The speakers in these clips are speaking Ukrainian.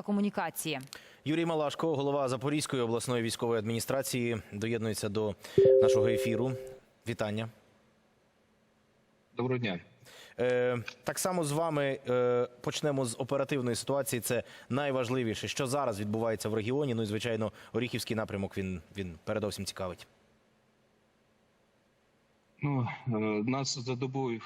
та комунікації. Юрій Малашко, голова Запорізької обласної військової адміністрації, доєднується до нашого ефіру. Вітання. Доброго дня. Е, так само з вами е, почнемо з оперативної ситуації. Це найважливіше, що зараз відбувається в регіоні. Ну і звичайно, Оріхівський напрямок він, він передовсім цікавить. Ну, е, нас за добу е,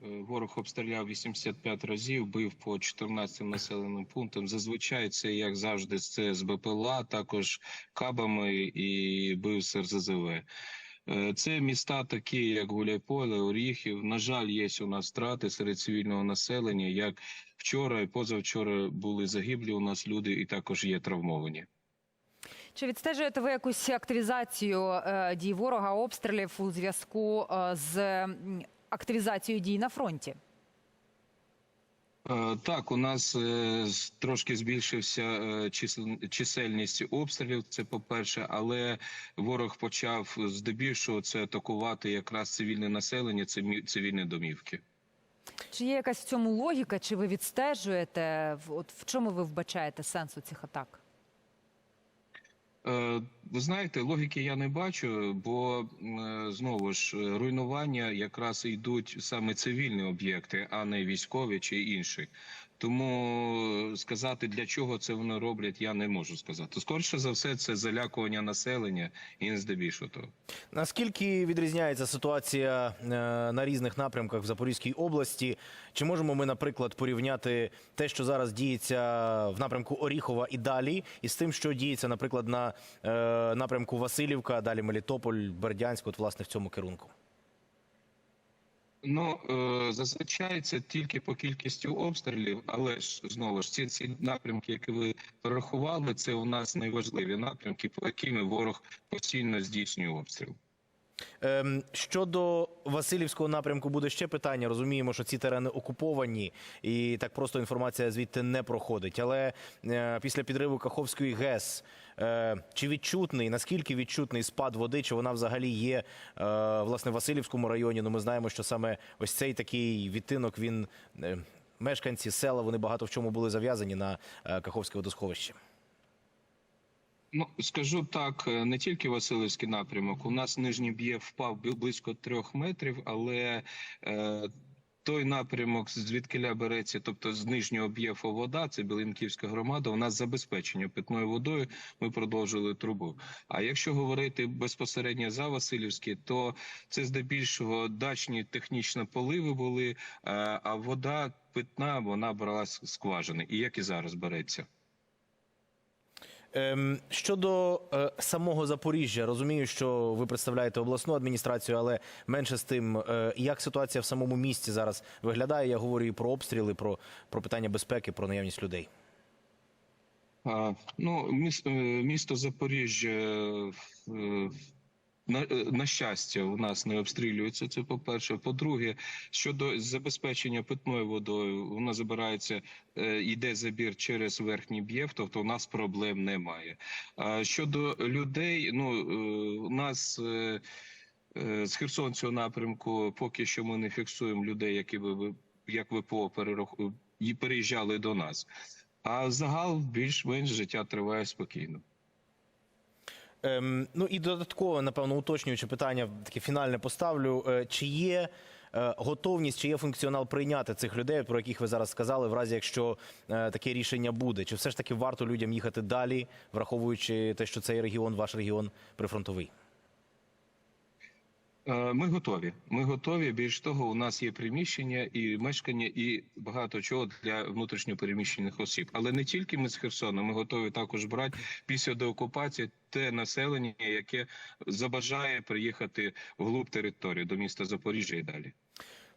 ворог обстріляв 85 разів, бив по 14 населеним пунктам. Зазвичай це, як завжди, це з БПЛА, також кабами і бив з РЗЗВ. Е, Це міста такі, як Гуляйполе, Оріхів. На жаль, є у нас втрати серед цивільного населення. Як вчора і позавчора були загиблі у нас люди, і також є травмовані. Чи відстежуєте ви якусь активізацію е, дій ворога, обстрілів у зв'язку е, з м, активізацією дій на фронті? Е, Так, у нас е, трошки збільшився е, чисельність обстрілів. Це по-перше, але ворог почав здебільшого це атакувати якраз цивільне населення, цивільні домівки. Чи є якась в цьому логіка? Чи ви відстежуєте? От в чому ви вбачаєте сенсу цих атак? Е, Ви знаєте, логіки я не бачу, бо е, знову ж е, руйнування якраз йдуть саме цивільні об'єкти, а не військові чи інші. Тому сказати для чого це вони роблять, я не можу сказати. Скоріше за все, це залякування населення і не здебільшого того. Наскільки відрізняється ситуація е, на різних напрямках в Запорізькій області? Чи можемо ми, наприклад, порівняти те, що зараз діється в напрямку Оріхова і далі, із тим, що діється, наприклад, на е, напрямку Васильівка, далі Мелітополь, Бердянськ, от власне в цьому керунку? Ну е, зазвичай це тільки по кількістю обстрілів, але ж знову ж ці, ці напрямки, які ви порахували, це у нас найважливі напрямки, по якими ворог постійно здійснює обстріл. Ем, щодо Васильівського напрямку буде ще питання. Розуміємо, що ці терени окуповані, і так просто інформація звідти не проходить. Але е, після підриву Каховської ГЕС е, чи відчутний, наскільки відчутний спад води, чи вона взагалі є е, власне в Васильівському районі? Ну ми знаємо, що саме ось цей такий відтинок він. Мешканці села вони багато в чому були зав'язані на Каховське водосховище. Ну скажу так, е, не тільки Васильівський напрямок. У нас нижній б'є впав близько трьох метрів, але е, той напрямок, звідкиля береться, тобто з нижнього б'єфу вода, це Білинківська громада. У нас забезпечення питною водою. Ми продовжили трубу. А якщо говорити безпосередньо за Васильівський, то це здебільшого дачні технічні поливи були, е, а вода питна вона брала скважини, і як і зараз береться. Ем, щодо е, самого Запоріжжя, розумію, що ви представляєте обласну адміністрацію, але менше з тим, е, як ситуація в самому місті зараз виглядає. Я говорю і про обстріли, про, про питання безпеки, про наявність людей. Ну, місто, місто Запоріжжя, е, на, е, на щастя, у нас не обстрілюється. Це по-перше. По-друге, щодо забезпечення питною водою, вона забирається, е, йде забір через верхній б'єв, тобто у нас проблем немає. А щодо людей, ну е, у нас. З Херсонського напрямку поки що ми не фіксуємо людей, які би як ВПО перераху- переїжджали до нас. А загал більш-менш життя триває спокійно. Ем, ну і додатково, напевно, уточнюючи питання, таке фінальне поставлю. Е, чи є е, готовність, чи є функціонал прийняти цих людей, про яких ви зараз сказали, в разі якщо е, таке рішення буде? Чи все ж таки варто людям їхати далі, враховуючи те, що цей регіон, ваш регіон прифронтовий? Е, Ми готові. Ми готові. Більш того, у нас є приміщення і мешкання, і багато чого для внутрішньопереміщених осіб. Але не тільки ми з Херсона. Ми готові також брати після деокупації те населення, яке забажає приїхати вглуб території до міста Запоріжжя і далі.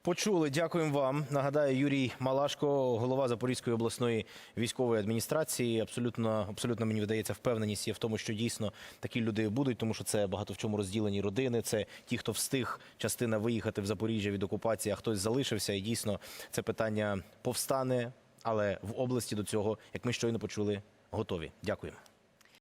Почули, дякуємо вам. Нагадаю, Юрій Малашко, голова Запорізької обласної військової адміністрації. Абсолютно, абсолютно мені видається, впевненість є в тому, що дійсно такі люди будуть, тому що це багато в чому розділені родини. Це ті, хто встиг частина виїхати в Запоріжжя від окупації, а хтось залишився. І дійсно це питання повстане, але в області до цього, як ми щойно почули, готові. Дякуємо.